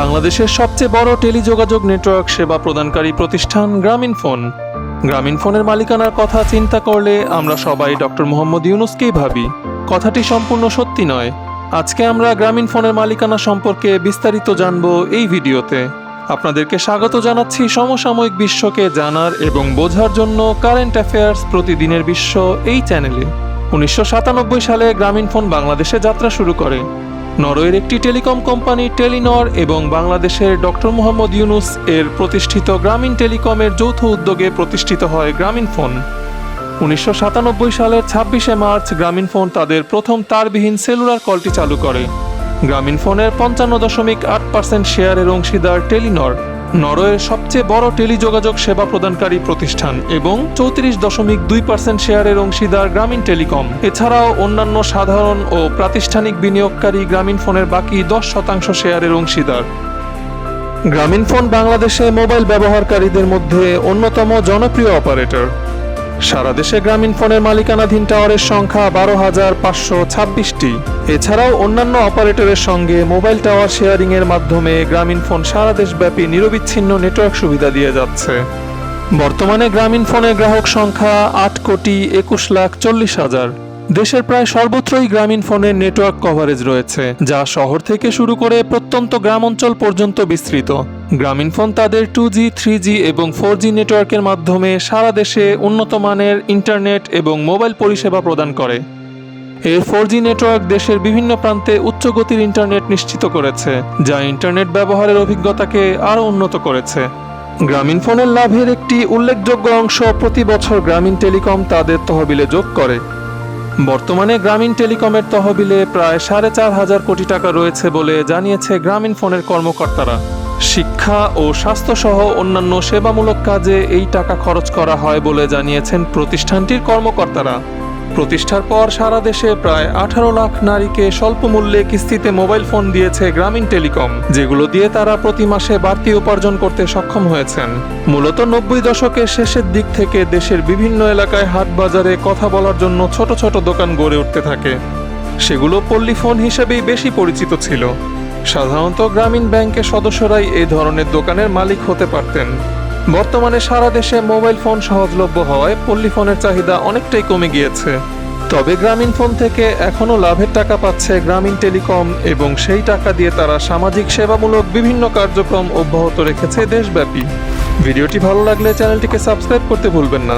বাংলাদেশের সবচেয়ে বড় টেলিযোগাযোগ নেটওয়ার্ক সেবা প্রদানকারী প্রতিষ্ঠান গ্রামীণ ফোন। গ্রামীণ ফোনের মালিকানার কথা চিন্তা করলে আমরা সবাই ডক্টর মোহাম্মদ ইউনুসকেই ভাবি। কথাটি সম্পূর্ণ সত্যি নয়। আজকে আমরা গ্রামীণ ফোনের মালিকানা সম্পর্কে বিস্তারিত জানব এই ভিডিওতে। আপনাদেরকে স্বাগত জানাচ্ছি সমসাময়িক বিশ্বকে জানার এবং বোঝার জন্য কারেন্ট অ্যাফেয়ার্স প্রতিদিনের বিশ্ব এই চ্যানেলে। উনিশশো সাতানব্বই সালে গ্রামীণ ফোন বাংলাদেশে যাত্রা শুরু করে। নরওয়ের একটি টেলিকম কোম্পানি টেলিনর এবং বাংলাদেশের ডক্টর মোহাম্মদ ইউনুস এর প্রতিষ্ঠিত গ্রামীণ টেলিকমের যৌথ উদ্যোগে প্রতিষ্ঠিত হয় গ্রামীণ ফোন। উনিশশো সাতানব্বই সালের ছাব্বিশে মার্চ গ্রামীণ ফোন তাদের প্রথম তারবিহীন সেলুলার কলটি চালু করে। গ্রামীণ ফোনের পঞ্চান্ন দশমিক আট পার্সেন্ট শেয়ারের অংশীদার টেলিনর নরওয়ের সবচেয়ে বড় টেলিযোগাযোগ সেবা প্রদানকারী প্রতিষ্ঠান এবং চৌত্রিশ দশমিক দুই পার্সেন্ট শেয়ারের অংশীদার গ্রামীণ টেলিকম। এছাড়াও অন্যান্য সাধারণ ও প্রাতিষ্ঠানিক বিনিয়োগকারী গ্রামীণ ফোনের বাকি দশ শতাংশ শেয়ারের অংশীদার। গ্রামীণ ফোন বাংলাদেশে মোবাইল ব্যবহারকারীদের মধ্যে অন্যতম জনপ্রিয় অপারেটর। সারা দেশে গ্রামীণ ফোনের মালিকানাধীন টাওয়ারের সংখ্যা বারো হাজার পাঁচশো ছাব্বিশটি। এছাড়াও অন্যান্য অপারেটরের সঙ্গে মোবাইল টাওয়ার শেয়ারিং এর মাধ্যমে গ্রামীণ ফোন সারা দেশব্যাপী নিরবিচ্ছিন্ন নেটওয়ার্ক সুবিধা দিয়ে যাচ্ছে। বর্তমানে গ্রামীণ ফোনের গ্রাহক সংখ্যা আট কোটি একুশ লাখ চল্লিশ হাজার। দেশের প্রায় সর্বত্রই গ্রামীণ ফোনের নেটওয়ার্ক কভারেজ রয়েছে, যা শহর থেকে শুরু করে প্রত্যন্ত গ্রাম অঞ্চল পর্যন্ত বিস্তৃত। গ্রামীণ ফোন তাদের টু জি থ্রি জি এবং ফোর জি নেটওয়ার্কের মাধ্যমে সারা দেশে উন্নত মানের ইন্টারনেট এবং মোবাইল পরিষেবা প্রদান করে। এর ফোর জি নেটওয়ার্ক দেশের বিভিন্ন প্রান্তে উচ্চ গতির ইন্টারনেট নিশ্চিত করেছে, যা ইন্টারনেট ব্যবহারের অভিজ্ঞতাকে আরও উন্নত করেছে। গ্রামীণ ফোনের লাভের একটি উল্লেখযোগ্য অংশ প্রতি বছর গ্রামীণ টেলিকম তাদের তহবিলে যোগ করে। বর্তমানে গ্রামীণ টেলিকমের তহবিলে প্রায় সাড়ে চার হাজার কোটি টাকা রয়েছে বলে জানিয়েছে গ্রামীণ ফোনের কর্মকর্তারা। শিক্ষা ও স্বাস্থ্যসহ অন্যান্য সেবামূলক কাজে এই টাকা খরচ করা হয় বলে জানিয়েছেন প্রতিষ্ঠানটির কর্মকর্তারা। প্রতিষ্ঠার পর সারা দেশে প্রায় আঠারো লাখ নারীকে স্বল্প মূল্যে কিস্তিতে মোবাইল ফোন দিয়েছে গ্রামীণ টেলিকম, যেগুলো দিয়ে তারা প্রতি মাসে বাড়তি উপার্জন করতে সক্ষম হয়েছেন। মূলত নব্বই দশকের শেষের দিক থেকে দেশের বিভিন্ন এলাকায় হাট বাজারে কথা বলার জন্য ছোট ছোট দোকান গড়ে উঠতে থাকে। সেগুলো পল্লী ফোন হিসেবেই বেশি পরিচিত ছিল। সাধারণত গ্রামীণ ব্যাংকের সদস্যরাই এই ধরনের দোকানের মালিক হতে পারতেন। বর্তমানে সারা দেশে মোবাইল ফোন সহজলভ্য হওয়ায় পল্লী ফোনের চাহিদা অনেকটাই কমে গিয়েছে। তবে গ্রামীণ ফোন থেকে এখনও লাভের টাকা পাচ্ছে গ্রামীণ টেলিকম এবং সেই টাকা দিয়ে তারা সামাজিক সেবামূলক বিভিন্ন কার্যক্রম অব্যাহত রেখেছে দেশব্যাপী। ভিডিওটি ভালো লাগলে চ্যানেলটিকে সাবস্ক্রাইব করতে ভুলবেন না।